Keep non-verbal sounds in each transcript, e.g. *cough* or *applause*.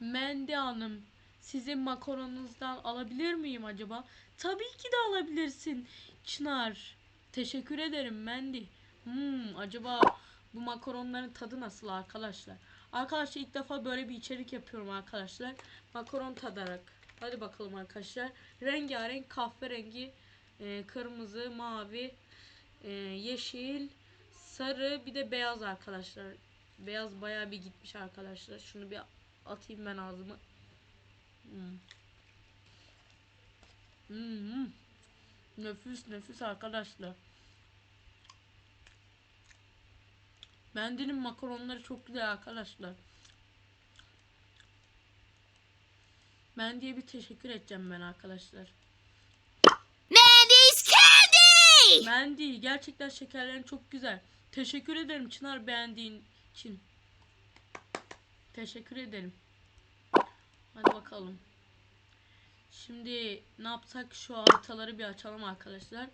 Mendi Hanım, sizin makaronunuzdan alabilir miyim acaba? Tabii ki de alabilirsin Çınar. Teşekkür ederim Mendi. Hmm, acaba bu makaronların tadı nasıl arkadaşlar? Arkadaşlar ilk defa böyle bir içerik yapıyorum arkadaşlar. Makaron tadarak. Hadi bakalım arkadaşlar. Rengarenk kahverengi, e, kırmızı, mavi, e, yeşil, sarı bir de beyaz arkadaşlar. Beyaz bayağı bir gitmiş arkadaşlar. Şunu bir atayım ben ağzıma. Hmm. Hmm. Nefis nefis arkadaşlar. Mendil'in makaronları çok güzel arkadaşlar. Mendi'ye bir teşekkür edeceğim ben arkadaşlar. Mandy's candy! Mendi gerçekten şekerlerin çok güzel. Teşekkür ederim Çınar beğendiğin için. Teşekkür ederim. Hadi bakalım. Şimdi ne yapsak şu haritaları bir açalım arkadaşlar.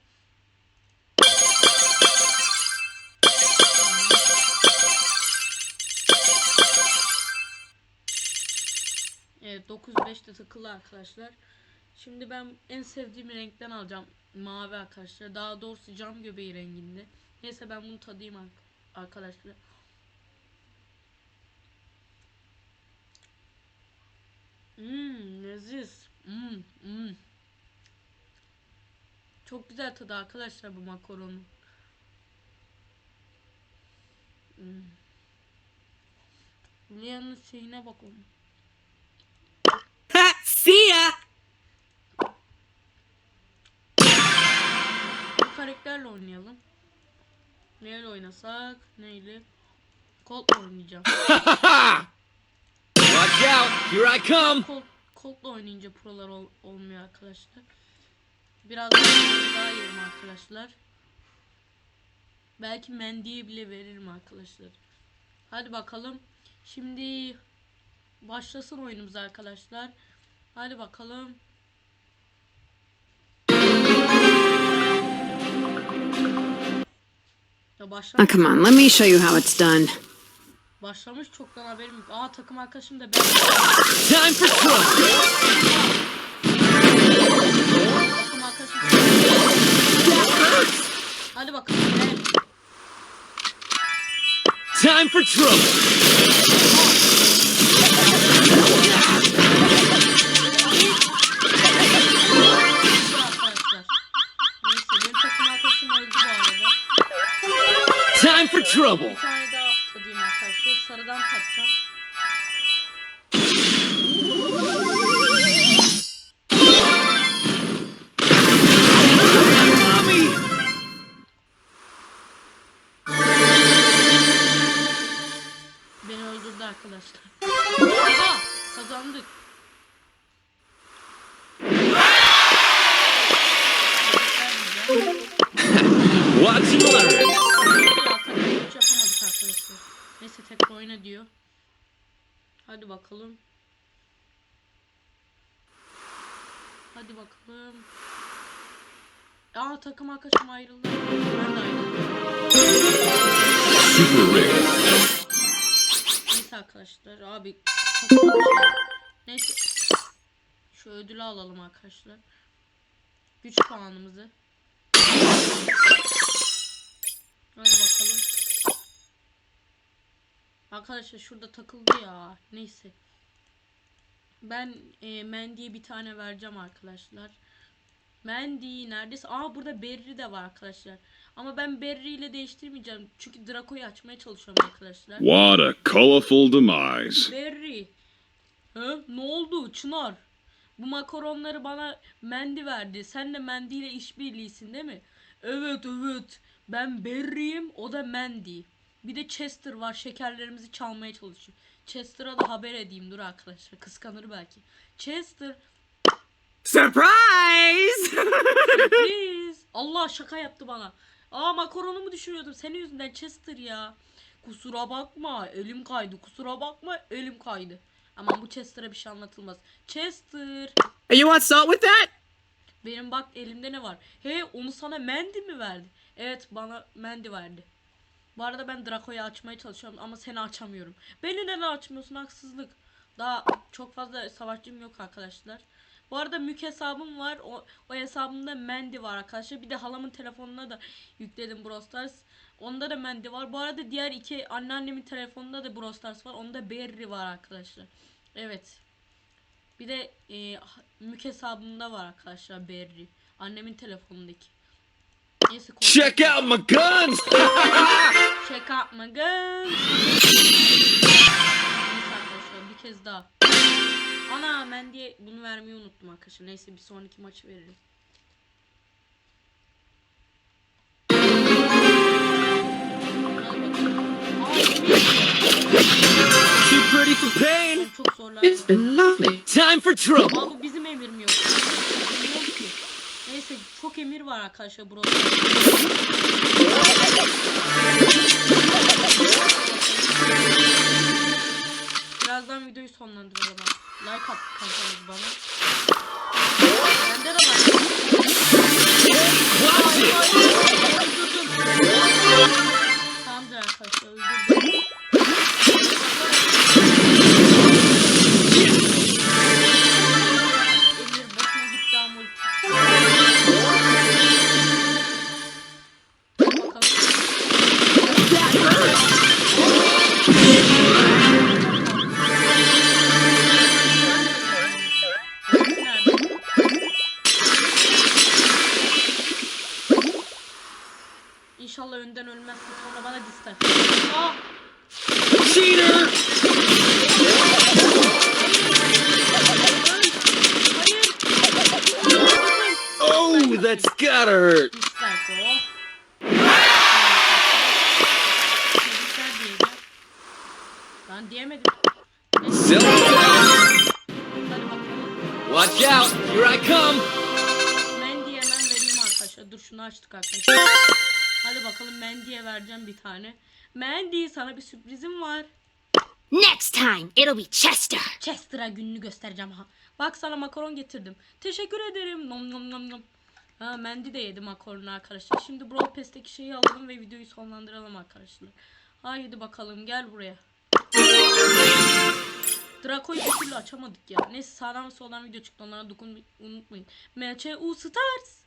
Evet 9-5'te takılı arkadaşlar. Şimdi ben en sevdiğim renkten alacağım. Mavi arkadaşlar. Daha doğrusu cam göbeği renginde. Neyse ben bunu tadayım ar- arkadaşlar. Mmm leziz. Mmm mmm. Çok güzel tadı arkadaşlar bu makaronun. Hmm. Lia'nın şeyine bakalım. See ya! Bu karakterle oynayalım. Neyle oynasak? Neyle? Colt'la oynayacağım. *laughs* Here I come! Colt, Colt'la oynayınca prolar ol- olmuyor arkadaşlar. Biraz daha yerim arkadaşlar. Belki Mendy'ye bile veririm arkadaşlar. Hadi bakalım. Şimdi başlasın oyunumuz arkadaşlar. Hadi bakalım. Başlamış, come on, let me show you how it's done. Başlamış çoktan haberim yok. Aa takım arkadaşım da ben. Time for! Takım arkadaşım. Hadi bakalım. Evet. Time for trouble! arkadaşlar. Neyse benim takım arkadaşım öldü bu arada. Time for trouble! Hadi bakalım. Hadi bakalım. Aa takım arkadaşım ayrıldı. Ben de ayrıldım. Super rare! Neyse arkadaşlar abi. Neyse. Şu ödülü alalım arkadaşlar. Güç puanımızı. Hadi bakalım. Arkadaşlar şurada takıldı ya. Neyse. Ben e, Mendy'ye bir tane vereceğim arkadaşlar. Mendy neredeyse. Aa burada Berry de var arkadaşlar. Ama ben Berry ile değiştirmeyeceğim. Çünkü Draco'yu açmaya çalışıyorum arkadaşlar. What a colorful demise. Berry. Hı? Ne oldu Çınar? Bu makaronları bana Mendi verdi. Sen de Mendi ile işbirliğisin değil mi? Evet evet. Ben Berry'im o da Mendi. Bir de Chester var şekerlerimizi çalmaya çalışıyor. Chester'a da haber edeyim dur arkadaşlar. Kıskanır belki. Chester Surprise! please. Allah şaka yaptı bana. Aa makaronumu düşürüyordum. Senin yüzünden Chester ya. Kusura bakma elim kaydı. Kusura bakma elim kaydı. Ama bu Chester'a bir şey anlatılmaz. Chester. you want salt with that? Benim bak elimde ne var? He onu sana Mandy mi verdi? Evet bana Mandy verdi. Bu arada ben Draco'yu açmaya çalışıyorum ama seni açamıyorum. Beni neden açmıyorsun haksızlık. Daha çok fazla savaşçım yok arkadaşlar. Bu arada mük hesabım var. O, o hesabımda Mandy var arkadaşlar. Bir de halamın telefonuna da yükledim Brawl Stars. Onda da Mandy var. Bu arada diğer iki anneannemin telefonunda da Brawl Stars var. Onda Berry var arkadaşlar. Evet. Bir de e, mük hesabımda var arkadaşlar Berry. Annemin telefonundaki. Neyse Check out my guns! *laughs* Check out my guns. Neyse arkadaşlar bir kez daha. Ana ben diye bunu vermeyi unuttum arkadaşlar. Neyse bir sonraki maçı veririz. Too pretty for pain! It's been lovely. Time for trouble! Aa bu bizim emir mi yok? Bilmiyorum ki. Neyse çok emir var arkadaşlar burada. Birazdan videoyu sonlandıralım. Like at kankanız bana. İnşallah önden ölmezsin sonra bana dislike. Aa! Cheater! Hayır! Oh, that's gotta hurt! Bakalım. Watch out! Here I come! Mendy'ye hemen vereyim arkadaşlar. Dur şunu açtık arkadaşlar. Hadi bakalım Mendy'ye vereceğim bir tane. Mendy sana bir sürprizim var. Next time, it'll be Chester. Chester'a gününü göstereceğim ha. Bak sana makaron getirdim. Teşekkür ederim. Nom nom nom nom. Ha Mendy de yedi makaronu arkadaşlar. Şimdi Brawl Pass'teki şeyi alalım ve videoyu sonlandıralım arkadaşlar. Haydi bakalım gel buraya. Draco'yu bir türlü açamadık ya. Neyse sağdan ve soldan video çıktı. Onlara dokunmayı unutmayın. MCU Stars.